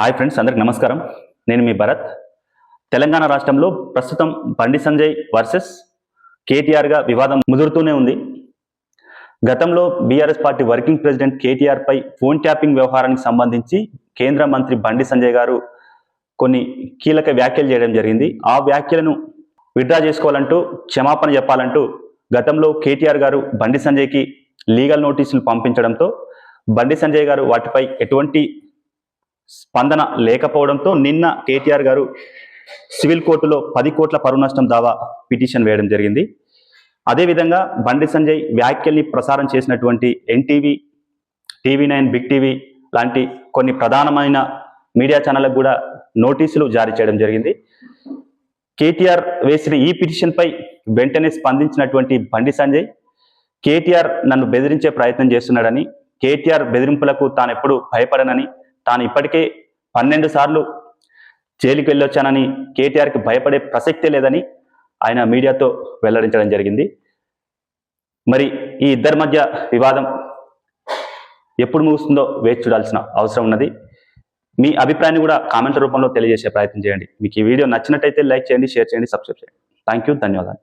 Hi friends అందరికి నమస్కారం. నేను మీ భరత్. తెలంగాణ రాష్ట్రంలో ప్రస్తుతం బండి సంజయ్ వర్సెస్ కేటీఆర్గా వివాదం ముదురుతూనే ఉంది. గతంలో బీఆర్ఎస్ పార్టీ వర్కింగ్ ప్రెసిడెంట్ కేటీఆర్పై ఫోన్ ట్యాపింగ్ వ్యవహారానికి సంబంధించి కేంద్ర మంత్రి బండి సంజయ్ గారు కొన్ని కీలక వ్యాఖ్యలు చేయడం జరిగింది. ఆ వ్యాఖ్యలను విడ్రా చేసుకోవాలంటూ క్షమాపణ చెప్పాలంటూ గతంలో కేటీఆర్ గారు బండి సంజయ్కి లీగల్ నోటీసులు పంపించడంతో బండి సంజయ్ గారు వాటిపై ఎటువంటి స్పందన లేకపోవడంతో నిన్న కేటీఆర్ గారు సివిల్ కోర్టులో పది కోట్ల పరువు నష్టం దావా పిటిషన్ వేయడం జరిగింది. అదేవిధంగా బండి సంజయ్ వ్యాఖ్యల్ని ప్రసారం చేసినటువంటి NTV TV nine big TV లాంటి కొన్ని ప్రధానమైన మీడియా ఛానళ్ళకు కూడా నోటీసులు జారీ చేయడం జరిగింది. కేటీఆర్ వేసిన ఈ పిటిషన్పై వెంటనే స్పందించినటువంటి బండి సంజయ్ కేటీఆర్ నన్ను బెదిరించే ప్రయత్నం చేస్తున్నాడని కేటీఆర్ బెదిరింపులకు తానెప్పుడు భయపడనని తాను ఇప్పటికే పన్నెండు సార్లు జైలుకి వెళ్ళొచ్చానని కేటీఆర్కి భయపడే ప్రసక్తే లేదని ఆయన మీడియాతో వెల్లడించడం జరిగింది. మరి ఈ ఇద్దరి మధ్య వివాదం ఎప్పుడు ముగుస్తుందో వేచి చూడాల్సిన అవసరం ఉన్నది. మీ అభిప్రాయాన్ని కూడా కామెంట్ రూపంలో తెలియజేసే ప్రయత్నం చేయండి. మీకు ఈ వీడియో నచ్చినట్టయితే లైక్ చేయండి షేర్ చేయండి సబ్స్క్రైబ్ చేయండి. థ్యాంక్ యూ ధన్యవాదాలు.